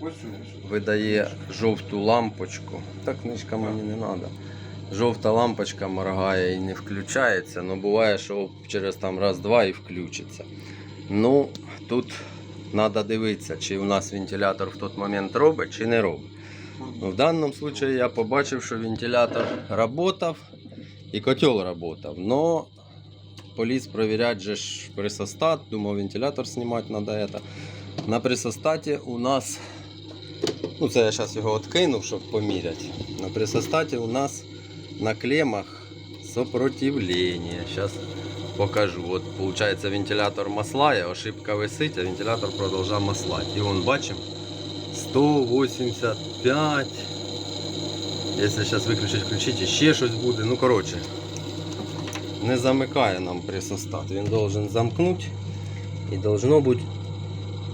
Ось ось. видає жовту лампочку. Та книжка мені не треба. Жовта лампочка моргає і не включається, але буває, що через там раз-два і включиться. Ну, тут треба дивитися, чи у нас вентилятор в той момент робить, чи не робить. Ну, в даному випадку я побачив, що вентилятор працював і котел працював. Но поліз перевіряти пресостат, думав вентилятор знімати треба. На пресостаті у нас, ну це я зараз його відкинув, щоб поміряти. На пресостаті у нас на клемах сопротивление. Сейчас покажу. Вот получается вентилятор маслає, ошибка висить, а вентилятор продовжує маслати. І вон бачимо 185. Якщо зараз виключить, включити, ще щось буде. Ну коротше. Не замикає нам пресостат. Він должен замкнути. І должно бути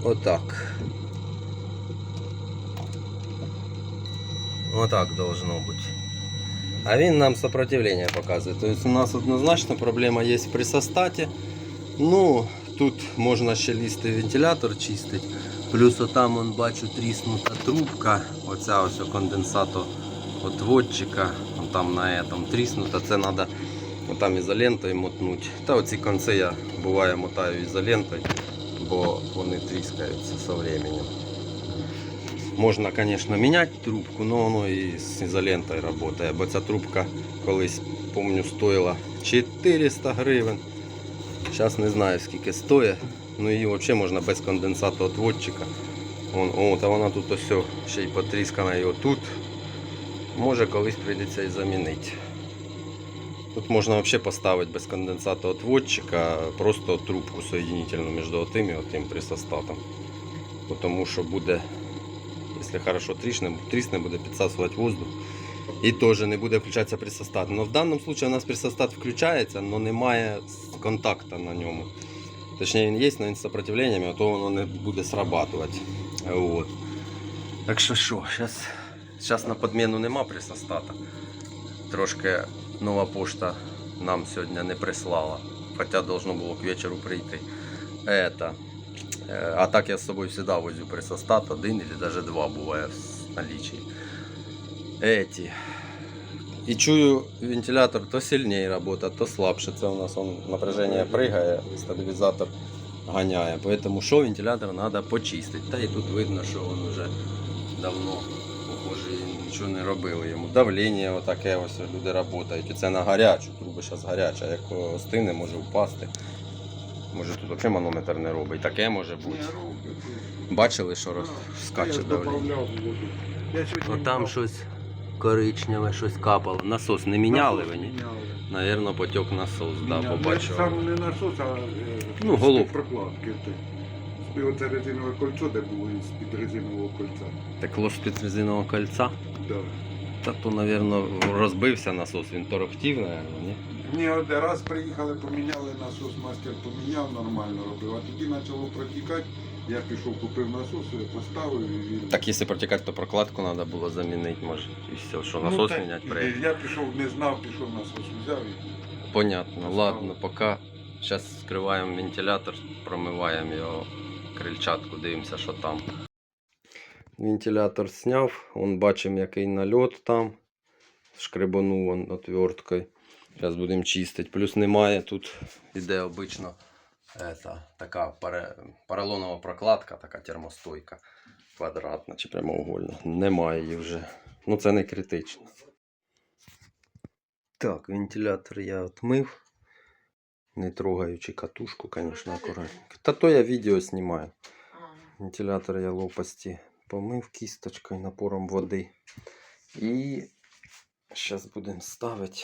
отак. Отак должно бути. А він нам сопротивление показує. Тобто у нас однозначно проблема є в пресостаті. Ну, тут можна ще лізти вентилятор чистити. Плюс отам он бачу тріснута трубка. Оця ось конденсатоотводчика. Там на этом тріснута. Це треба там ізолентою мотнути. Та оці конці я буває мотаю ізолентою, бо вони тріскаються з временем. Можна, звісно, міняти трубку, але воно і з ізолентою працює. Бо ця трубка колись, пам'ятаю, стоїла 400 гривень. Зараз не знаю скільки стоїть. Ну її взагалі можна без конденсатоотводчика. Вон, о, та вона тут ось ще й потріскана і отут. Може колись прийдеться і замінити. Тут можна взагалі поставити без конденсатоотводчика просто трубку соєдинительну між отим і отим присостатом. Тому що буде, якщо хорошо трісне, трісне буде підсасувати воздух. І теж не буде включатися присостат. Но в даному випадку у нас присостат включається, але немає контакту на ньому. Точніше він є, але він з сопротивленнями, а то воно не буде срабатувати. Вот. Так що зараз, зараз на подміну нема присостата. Трошки нова пошта нам сьогодні не прислала. Хоча должно було к вечору прийти. Это. е, А так я з собою завжди возю присостат, один или даже два буває в наличии. Эти. І чую, вентилятор то сильніше працює, то слабше. Це у нас он, напряження пригає, стабілізатор ганяє. Поэтому що вентилятор треба почистити. Та і тут видно, що він вже давно похоже нічого не робили йому. Давлення отаке ось люди працюють. Це на гарячу, труба зараз гаряча. Як остине, може впасти. Може тут взагалі манометр не робить. Таке може бути. Бачили, що роз... скаче давлення. Ну там щось коричневе, щось капало. Насос не міняли ви, ні? Навірно, потік насос, да, побачив. Ну, Сам не насос, а е, Ну, головку. прокладки. І Оце резинове кольцо, де було з-під резинового кольця. Текло з-під резинового кольця. Да. Та то, навірно, розбився насос, він торохтів, навірно, ні? Ні, один раз приїхали, поміняли насос, мастер поміняв, нормально робив. А тоді почало протікати. Я пішов, купив насос, я поставив і він. Так, якщо протікати, то прокладку треба було замінити, може. І все, що насос Ну, міняти приїхав. Я пішов, не знав, пішов насос взяв і. Понятно, ладно, поки. Зараз скриваємо вентилятор, промиваємо його крильчатку, дивимося, що там. Вентилятор зняв, он бачимо, який нальот там. Шкребанув он отверткою. Зараз будемо чистити. Плюс немає тут іде обично ета, така поролонова прокладка, така термостойка. Квадратна чи прямоугольна. Немає її вже. Ну це не критично. Так, вентилятор я отмив. Не трогаючи катушку, звісно, акуратненько. Та то я відео знімаю. Вентилятор я лопасті помив кісточкою напором води. І зараз будемо ставити.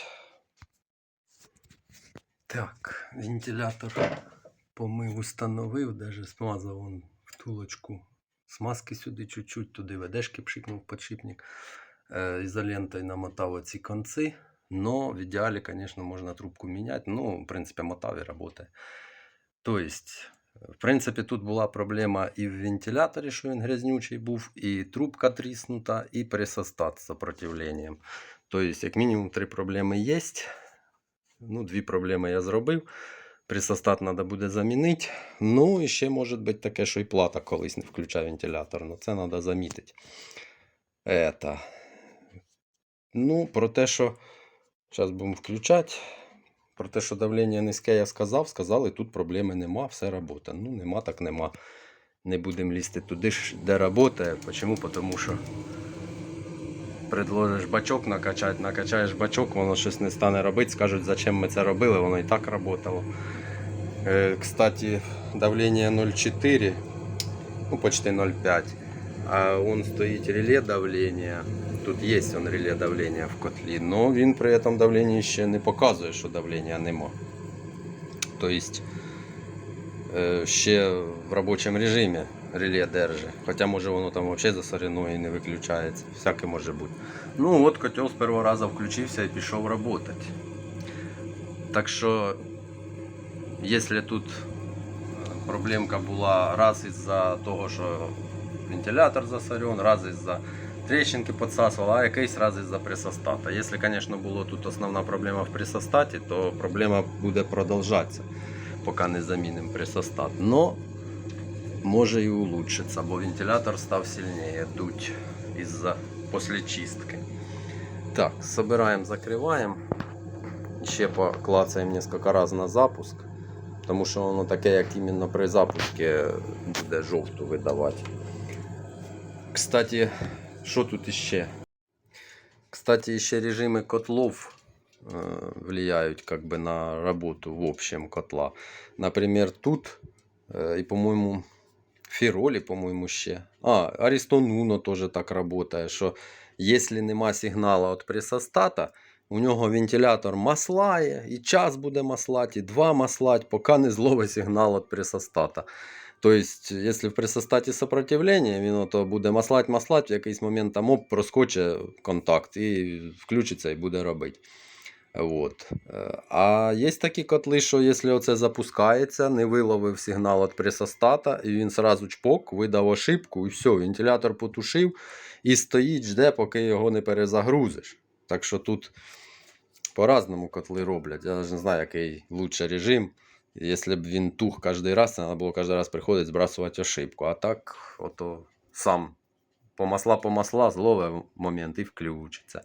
Так, вентилятор помив, установив, даже смазав он втулочку. Смазки сюди чуть-чуть, туди ведешки пшикнув подшипник. Ізолентою намотав оці конці. Но в ідеалі, звісно, можна трубку міняти. Ну, в принципі, мотав і працює. Тобто, в принципі, тут була проблема і в вентиляторі, що він грязнючий був, і трубка тріснута, і пресостат з сопротивленням. Тобто, як мінімум, три проблеми є. Ну, дві проблеми я зробив. Присостат треба буде замінити. Ну і ще може бути таке, що і плата колись не включає вентилятор. Ну це треба замітити. Это. Ну, про те, що. Зараз будемо включати. Про те, що давлення низьке, я сказав. Сказали, тут проблеми нема, все робота. Ну, нема, так нема. Не будемо лізти туди, де працює. Чому? Тому що предложиш бачок накачати, накачаєш бачок, воно щось не стане робити. Скажуть, зачем ми це робили, воно і так працювало. Е, Кстати, давлення 0,4, ну почти 0,5. А он стоїть реле давлення. Тут є он реле давлення в котлі, но він при этом давлення ще не показує, що давлення нема. Тобто е, ще в робочому режимі реле держить. Хоча може воно там взагалі засорено і не виключається. Всяке може бути. Ну от котел з першого разу включився і пішов працювати. Так що, якщо тут проблемка була раз із-за того, що вентилятор засорен, раз із-за трещинки підсасувала, а якийсь раз із-за пресостата. Якщо, звісно, була тут основна проблема в пресостаті, то проблема буде продовжатися, поки не замінимо пресостат. Но може і улучшиться, бо вентилятор став сильніше дуть із-за після чистки. Так, собираємо, закриваємо. Ще поклацаємо несколько раз на запуск, тому що воно таке, як іменно при запуску буде жовту видавати. Кстати, що тут іще? Кстати, ще режими котлов э, влияют как бы на работу в общем котла. Например, тут э, и, по-моему, Фіролі, по-моєму, ще. А, Ariston Uno теж так працює, що якщо нема сигналу від пресостата, у нього вентилятор маслає, і час буде маслати, і два маслать, поки не зловить сигнал від пресостата. Тобто, якщо в пресостаті сопротивлення, він ото буде маслать, маслать, в якийсь момент там оп, проскочить контакт і включиться і буде робити. Вот. Е, А є такі котли, що якщо оце запускається, не виловив сигнал від пресостата, і він сразу чпок, видав ошибку, і все, вентилятор потушив і стоїть, жде, поки його не перезагрузиш. Так що тут по-разному котли роблять. Я навіть не знаю, який лучший режим. Якщо б він тух кожен раз, треба було кожен раз приходити збрасувати ошибку. А так, ото сам по масла по масла зловив момент і включиться.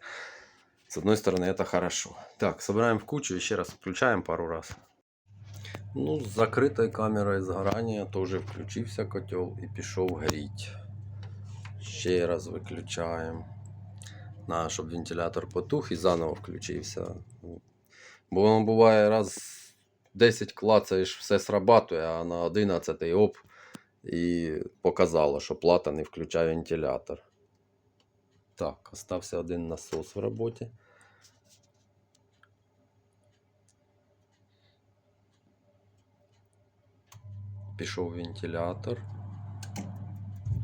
С одной стороны, это хорошо. Так, собираем в кучу и еще раз включаем пару раз. Ну, с закрытой камерой сгорания тоже включився котел і пішов гріть. Ще раз виключаємо. На, щоб вентилятор потух і заново включився. Бо воно буває раз 10 клацаєш, все срабатує, а на 11 оп. І показало, що плата не включає вентилятор. Так, остався один насос в роботі. Пішов вентилятор.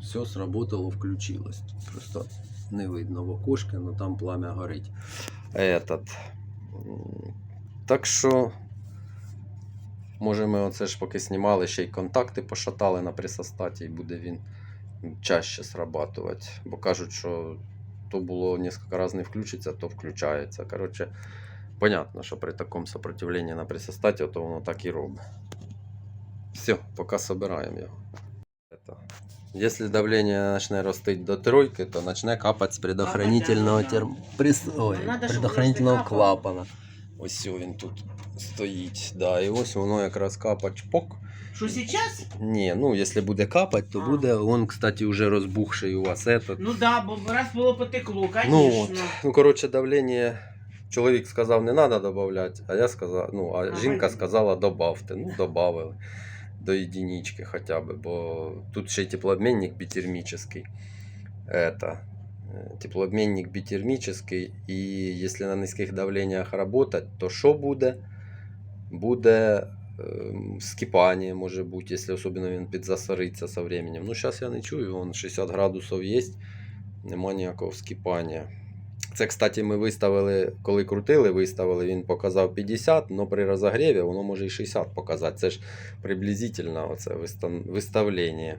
Все сработало, включилось. Просто не видно в окошке, но там пламя горить. Этот. Так що, може, ми оце ж поки знімали, ще й контакти пошатали на пресостаті, і буде він чаще срабатувати. Бо кажуть, що то було несколько разів не включиться, то включається. Коротше, понятно, що при такому сопротивленні на пресостаті, то воно так і робить. Все, поки собираємо його. Если давление начнет растить до тройки, то начне капать з предохранительного терм... прис... Ой, предохранительного клапана. Ось він тут стоїть. Да, і ось воно якраз капать чпок. Що зараз? Ні, ну якщо буде капать, то А. буде, он, кстати, уже розбухший у вас этот. Ну да, бо раз було потекло, Ну, звісно. от. ну коротше, давлення. Чоловік сказав, не треба додавати, а я сказав, ну, а Ага. жінка сказала, добавте. Ну, додали до единички хоча б, бо тут ще й теплообмінник бітермічний. Это. Е, Теплообмінник бітермічний, і якщо на низьких давленнях працювати, то що буде? Буде скипання, може бути, якщо особливо він підзасориться со временем. Ну, зараз я не чую, вон 60 градусів є, нема ніякого скипання. Це, кстати, ми виставили, коли крутили, виставили, він показав 50, але при розогріві воно може і 60 показати. Це ж приблизительно оце виставлення.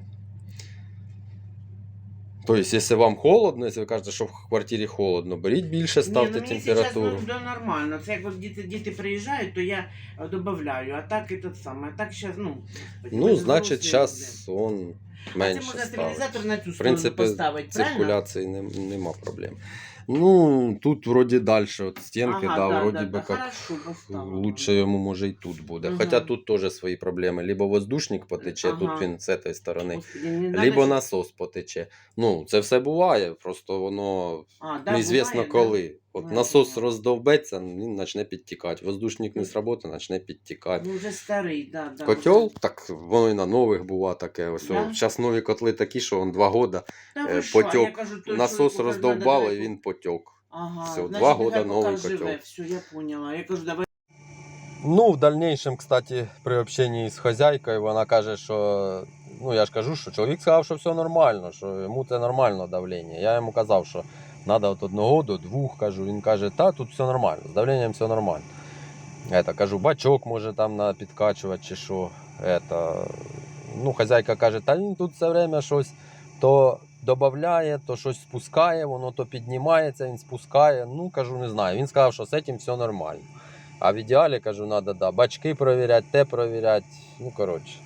Тобто, якщо вам холодно, якщо ви кажете, що в квартирі холодно, беріть більше, ставте Ні, ну, мені температуру. Зараз, ну, нормально. Це як от діти, діти приїжджають, то я е, додаю, а так і те саме. А так зараз, ну. Ну, значить, час зараз он люди. А це менше можна стабілізатор на цю В сторону принципі, поставити, правильно? циркуляції не, нема проблем. Ну, тут вроді далі от стінки, Ага, да, да, вроді да, би да, як хорошо лучше йому може і тут буде. Угу. Хоча тут теж свої проблеми. Либо воздушник потече, Ага. тут він з цієї сторони, Господи, надо, либо щоб- насос потече. Ну, це все буває, просто воно А, да, неізвісно буває, коли. От насос роздовбеться, він почне підтікати. Воздушник не сработає, почне підтікати. Ну, вже старий, да, да. Котел, так воно і на нових бува таке. Ось Да? зараз нові котли такі, що он два года. Та е, що, а потік, я кажу, той Насос чоловік, роздовбало і він потік. Ага, Все, значить, два нехай года поки новий живе. котел. Все, я поняла. Я кажу, давай. Ну, в дальнейшем, кстати, при общении з хазяйкою, вона каже, що. Ну, я ж кажу, що чоловік сказав, що все нормально, що йому це нормально давлення. Я йому казав, що треба від одного до двох, кажу. Він каже, та тут все нормально, з давленням все нормально. Это, кажу, бачок може там підкачувати чи що. Это, ну, хазяйка каже, та він тут все время щось то додає, то щось спускає, воно то піднімається, він спускає. Ну, кажу, не знаю. Він сказав, що з цим все нормально. А в ідеалі, кажу, треба да, бачки перевіряти, те перевіряти. Ну, коротше.